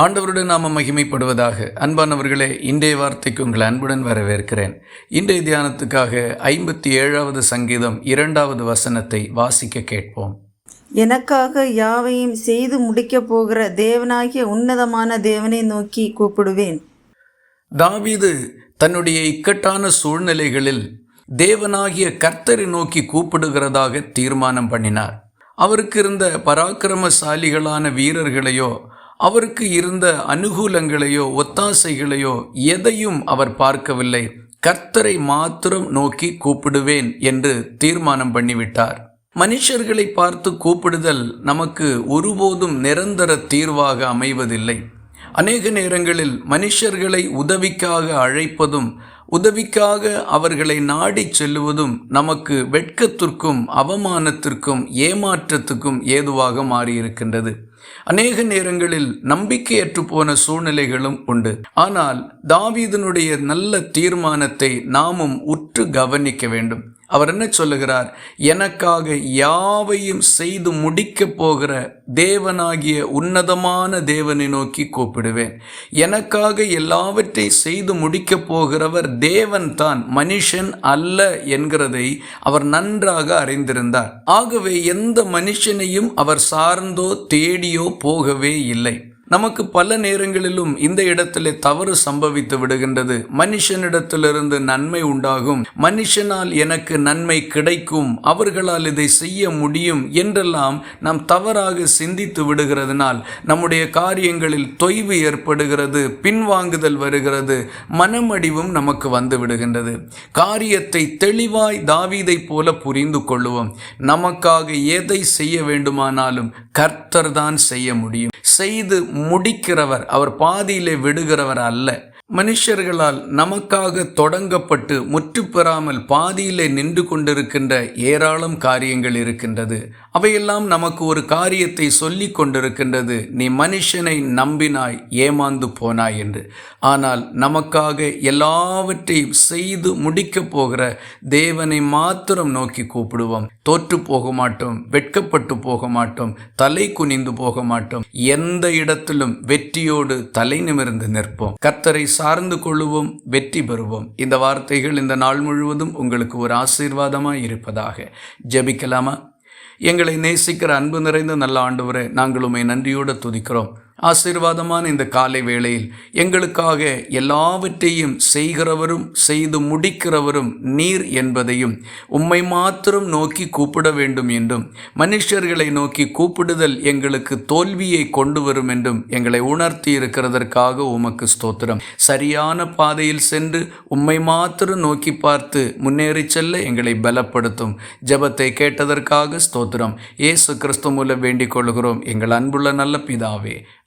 ஆண்டவருடன் நாம மகிமைப்படுவதாக. அன்பானவர்களே இன்றைய வார்த்தைக்கு உங்கள் அன்புடன் வரவேற்கிறேன். இன்றைய தியானத்துக்காக ஐம்பத்தி ஏழாவது சங்கீதம் இரண்டாவது வசனத்தை வாசிக்க கேட்போம். எனக்காக யாவையும் செய்து முடிக்கப் போகிற தேவனாகிய உன்னதமான தேவனை நோக்கி கூப்பிடுவேன். தாவீது தன்னுடைய இக்கட்டான சூழ்நிலைகளில் தேவனாகிய கர்த்தரை நோக்கி கூப்பிடுகிறதாக தீர்மானம் பண்ணினார். அவருக்கு இருந்த பராக்கிரமசாலிகளான வீரர்களையோ அவருக்கு இருந்த அனுகூலங்களையோ ஒத்தாசைகளையோ எதையும் அவர் பார்க்கவில்லை. கர்த்தரை மாத்திரம் நோக்கி கூப்பிடுவேன் என்று தீர்மானம் பண்ணிவிட்டார். மனுஷர்களை பார்த்து கூப்பிடுதல் நமக்கு ஒருபோதும் நிரந்தர தீர்வாக அமைவதில்லை. அநேக நேரங்களில் மனுஷர்களை உதவிக்காக அழைப்பதும் உதவிக்காக அவர்களை நாடிச் செல்லுவதும் நமக்கு வெட்கத்திற்கும் அவமானத்திற்கும் ஏமாற்றத்துக்கும் ஏதுவாக மாறியிருக்கின்றது. அநேக நேரங்களில் நம்பிக்கையற்று போன சூழ்நிலைகளும் உண்டு. ஆனால் தாவீதனுடைய நல்ல தீர்மானத்தை நாமும் உற்று கவனிக்க வேண்டும். அவர் என்ன சொல்லுகிறார்? எனக்காக யாவையும் செய்து முடிக்கப் போகிற தேவனாகிய உன்னதமான தேவனை நோக்கி கூப்பிடுவேன். எனக்காக எல்லாவற்றை செய்து முடிக்கப் போகிறவர் தேவன் தான் மனுஷன் அல்ல என்கிறதை அவர் நன்றாக அறிந்திருந்தார். ஆகவே எந்த மனுஷனையும் அவர் சார்ந்தோ தேடியோ போகவே இல்லை. நமக்கு பல நேரங்களிலும் இந்த இடத்திலே தவறு சம்பவித்து விடுகின்றது. மனுஷனிடத்திலிருந்து நன்மை உண்டாகும். மனுஷனால் எனக்கு நன்மை கிடைக்கும். அவர்களால் இதை செய்ய முடியும் என்றெல்லாம் நாம் தவறாக சிந்தித்து விடுகிறதுனால் நம்முடைய காரியங்களில் தொய்வு ஏற்படுகிறது பின்வாங்குதல் வருகிறது மனமடிவும் நமக்கு வந்து விடுகின்றது. காரியத்தை தெளிவாய் தாவீதை போல புரிந்து கொள்ளுவோம். நமக்காக எதை செய்ய வேண்டுமானாலும் கர்த்தர் தான் செய்ய முடியும். செய்து முடிக்கிறவர் அவர் பாதியிலே விடுகிறவர் அல்ல. மனுஷர்களால் நமக்காக தொடங்கப்பட்டு முற்று பெறாமல் பாதியிலே நின்று கொண்டிருக்கின்ற ஏராளம் காரியங்கள் இருக்கின்றது. அவையெல்லாம் நமக்கு ஒரு காரியத்தை சொல்லி கொண்டிருக்கின்றது. நீ மனுஷனை நம்பினாய் ஏமாந்து போனாய் என்று. ஆனால் நமக்காக எல்லாவற்றையும் செய்து முடிக்கப் போகிற தேவனை மாத்திரம் நோக்கி கூப்பிடுவோம். தோற்று போக மாட்டோம் வெட்கப்பட்டு போக மாட்டோம் தலை குனிந்து போக மாட்டோம். எந்த இடத்திலும் வெற்றியோடு தலை நிமிர்ந்து நிற்போம். கர்த்தரை சார்ந்து கொள்ளுவோம் வெற்றி பெறுவோம். இந்த வார்த்தைகள் இந்த நாள் முழுவதும் உங்களுக்கு ஒரு ஆசீர்வாதமாக இருப்பதாக ஜெபிக்கலாமா? எங்களை நேசிக்கிற அன்பு நிறைந்த நல்ல ஆண்டவரை நாங்கள் உண்மை நன்றியோடு துதிக்கிறோம். ஆசீர்வாதமான இந்த காலை வேளையில் எங்களுக்காக எல்லாவற்றையும் செய்கிறவரும் செய்து முடிக்கிறவரும் நீர் என்பதையும் உம்மை மாத்திரம் நோக்கி கூப்பிட வேண்டும் என்றும் மனுஷர்களை நோக்கி கூப்பிடுதல் எங்களுக்கு தோல்வியை கொண்டு வரும் என்றும் எங்களை உணர்த்தி இருக்கிறதற்காக உமக்கு ஸ்தோத்திரம். சரியான பாதையில் சென்று உம்மை மாத்திரம் நோக்கி பார்த்து முன்னேறி செல்ல எங்களை பலப்படுத்தும். ஜபத்தை கேட்டதற்காக ஸ்தோத்திரம். ஏசு கிறிஸ்து மூலம் வேண்டிக் கொள்கிறோம். எங்கள் அன்புள்ள நல்ல பிதாவே